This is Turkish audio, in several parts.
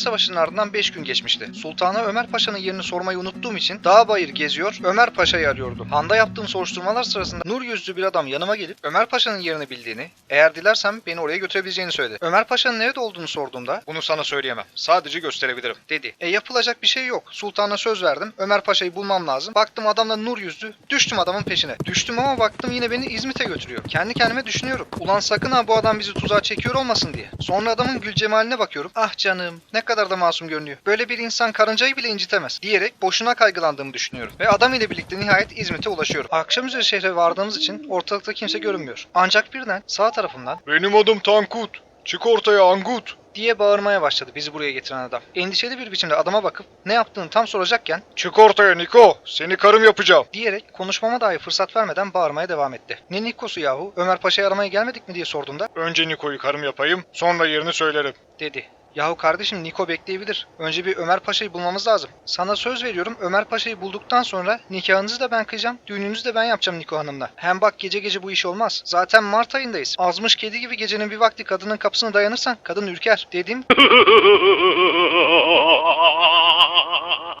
Savaşı'nın ardından 5 gün geçmişti. Sultana Ömer Paşa'nın yerini sormayı unuttuğum için dağ bayır geziyor, Ömer Paşa'yı arıyordum. Handa yaptığım soruşturmalar sırasında nur yüzlü bir adam yanıma gelip Ömer Paşa'nın yerini bildiğini, eğer dilersem beni oraya götürebileceğini söyledi. Ömer Paşa'nın nerede olduğunu sorduğumda bunu sana söyleyemem. Sadece gösterebilirim dedi. E yapılacak bir şey yok. Sultana söz verdim. Ömer Paşa'yı bulmam lazım. Baktım adam da nur yüzlü. Düştüm adamın peşine. Düştüm ama baktım yine beni İzmit'e götürüyor. Kendi kendime düşünüyorum. Ulan sakın ha bu adam bizi tuzağa çekiyor olmasın diye. Sonra adamın gül cemaline bakıyorum. Ah canım ne kadar da masum görünüyor. Böyle bir insan karıncayı bile incitemez diyerek boşuna kaygılandığımı düşünüyorum. Ve adam ile birlikte nihayet İzmit'e ulaşıyorum. Akşam üzeri şehre vardığımız için ortalıkta kimse görünmüyor. Ancak birden sağ tarafımdan Benim adım Tankut. Çık ortaya Angut. diye bağırmaya başladı bizi buraya getiren adam. Endişeli bir biçimde adama bakıp ne yaptığını tam soracakken Çık ortaya Niko. Seni karım yapacağım. diyerek konuşmama dahi fırsat vermeden bağırmaya devam etti. Ne Nikos'u yahu? Ömer Paşa'yı aramaya gelmedik mi diye sorduğumda Önce Niko'yu karım yapayım. Sonra yerini söylerim. dedi. Yahu kardeşim Niko bekleyebilir. Önce bir Ömer Paşa'yı bulmamız lazım. Sana söz veriyorum Ömer Paşa'yı bulduktan sonra nikahınızı da ben kıyacağım, düğününüzü de ben yapacağım Niko Hanım'la. Hem bak gece gece bu iş olmaz. Zaten Mart ayındayız. Azmış kedi gibi gecenin bir vakti kadının kapısına dayanırsan kadın ürker dedim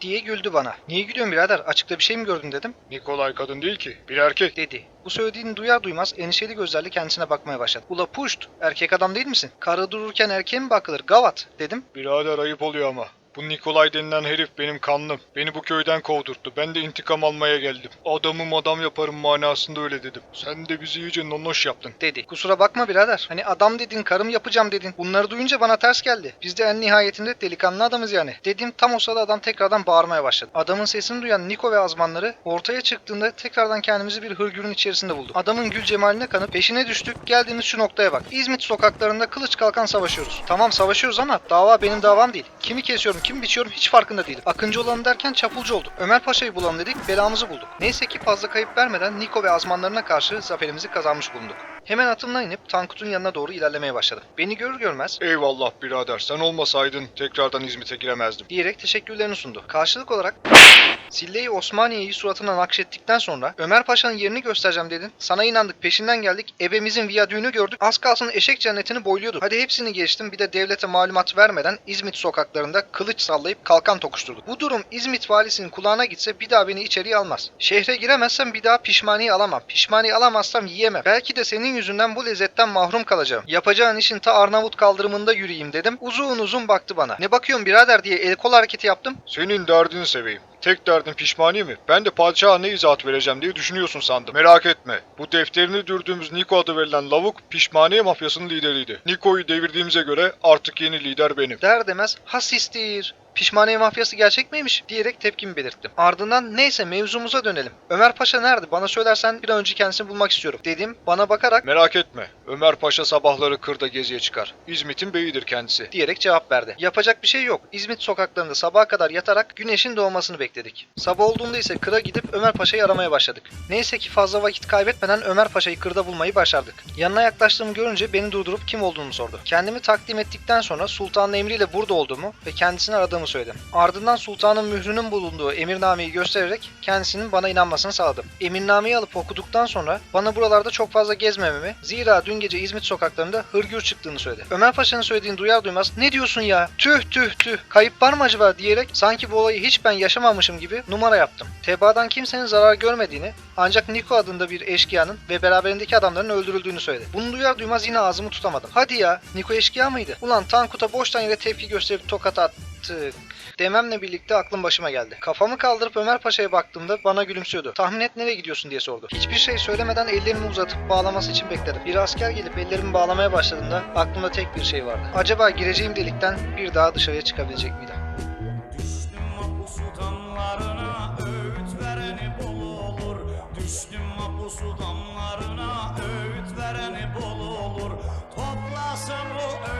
diye güldü bana. Niye gülüyorsun birader? Açıkta bir şey mi gördün dedim. Nikolay kadın değil ki. Bir erkek. dedi. Bu söylediğini duyar duymaz endişeli gözlerle kendisine bakmaya başladı. Ula puşt, erkek adam değil misin? Karı dururken erkeğe mi bakılır? Gavat dedim. Birader ayıp oluyor ama. Bu Nikolay denilen herif benim kanlım. Beni bu köyden kovdurttu. Ben de intikam almaya geldim. Adamım adam yaparım manasında öyle dedim. Sen de bizi iyice nonoş yaptın. dedi. Kusura bakma birader. Hani adam dedin, karım yapacağım dedin. Bunları duyunca bana ters geldi. Biz de en nihayetinde delikanlı adamız yani. Dedim tam o sırada adam tekrardan bağırmaya başladı. Adamın sesini duyan Niko ve azmanları ortaya çıktığında tekrardan kendimizi bir hırgürün içerisinde bulduk. Adamın gül cemaline kanıp peşine düştük. Geldiğimiz şu noktaya bak. İzmit sokaklarında kılıç kalkan savaşıyoruz. Tamam savaşıyoruz ama dava benim davam değil. Kimi kesiyorum, kimi biçiyorum hiç farkında değilim. Akıncı olalım derken çapulcu olduk. Ömer Paşa'yı bulalım dedik, belamızı bulduk. Neyse ki fazla kayıp vermeden Niko ve azmanlarına karşı zaferimizi kazanmış bulunduk. Hemen atımdan inip Tankut'un yanına doğru ilerlemeye başladım. Beni görür görmez Eyvallah birader. Sen olmasaydın tekrardan İzmit'e giremezdim. diyerek teşekkürlerini sundu. Karşılık olarak Sille-i Osmaniye'yi suratına nakşettikten sonra Ömer Paşa'nın yerini göstereceğim dedin. Sana inandık peşinden geldik. Ebemizin viyadüğünü gördük. Az kalsın eşek cennetini boyluyorduk. Hadi hepsini geçtim bir de devlete malumat vermeden İzmit sokaklarında kılıç sallayıp kalkan tokuşturduk. Bu durum İzmit valisinin kulağına gitse bir daha beni içeriye almaz. Şehre giremezsem bir daha pişmaniye alamam. Pişmaniye alamazsam yiyemem. Belki de senin yüzünden bu lezzetten mahrum kalacağım. Yapacağın işin ta Arnavut kaldırımında yürüyeyim dedim. Uzun uzun baktı bana. Ne bakıyorsun birader diye el kol hareketi yaptım. Senin derdini seveyim. Tek derdin pişmaniye mi? Ben de padişaha ne izahat vereceğim diye düşünüyorsun sandım. Merak etme. Bu defterini dürdüğümüz Niko adı verilen lavuk pişmaniye mafyasının lideriydi. Niko'yu devirdiğimize göre artık yeni lider benim. Der demez hasistir. Pişmaniye mafyası gerçek miymiş diyerek tepkimi belirttim. Ardından neyse mevzumuza dönelim. Ömer Paşa nerede? Bana söylersen bir an önce kendisini bulmak istiyorum. Dedim bana bakarak Merak etme. Ömer Paşa sabahları kırda geziye çıkar. İzmit'in beyidir kendisi. diyerek cevap verdi. Yapacak bir şey yok. İzmit sokaklarında sabaha kadar yatarak güneşin doğmasını bekledik. Sabah olduğunda ise kıra gidip Ömer Paşa'yı aramaya başladık. Neyse ki fazla vakit kaybetmeden Ömer Paşa'yı kırda bulmayı başardık. Yanına yaklaştığımı görünce beni durdurup kim olduğumu sordu. Kendimi takdim ettikten sonra sultanın emriyle burada olduğumu ve kendisini aradığımı söyledim. Ardından sultanın mührünün bulunduğu emirnameyi göstererek kendisinin bana inanmasını sağladım. Emirnameyi alıp okuduktan sonra bana buralarda çok fazla gezmememi, zira dün gece İzmit sokaklarında hırgür çıktığını söyledi. Ömer Paşa'nın söylediğini duyar duymaz ne diyorsun ya? Tüh tüh tüh kayıp var mı acaba diyerek sanki bu olayı hiç ben yaşamamışım gibi numara yaptım. Tebaadan kimsenin zarar görmediğini ancak Niko adında bir eşkıyanın ve beraberindeki adamların öldürüldüğünü söyledi. Bunu duyar duymaz yine ağzımı tutamadım. Hadi ya Niko eşkıya mıydı? Ulan Tankut'a boştan yere tepki gösterip tokat yaptık. Dememle birlikte aklım başıma geldi. Kafamı kaldırıp Ömer Paşa'ya baktığımda bana gülümsüyordu. Tahmin et nereye gidiyorsun diye sordu. Hiçbir şey söylemeden ellerimi uzatıp bağlaması için bekledim. Bir asker gelip ellerimi bağlamaya başladığında aklımda tek bir şey vardı. Acaba gireceğim delikten bir daha dışarıya çıkabilecek miydim? Düştüm damlarına öğüt vereni bol olur Toplasın bu öğüt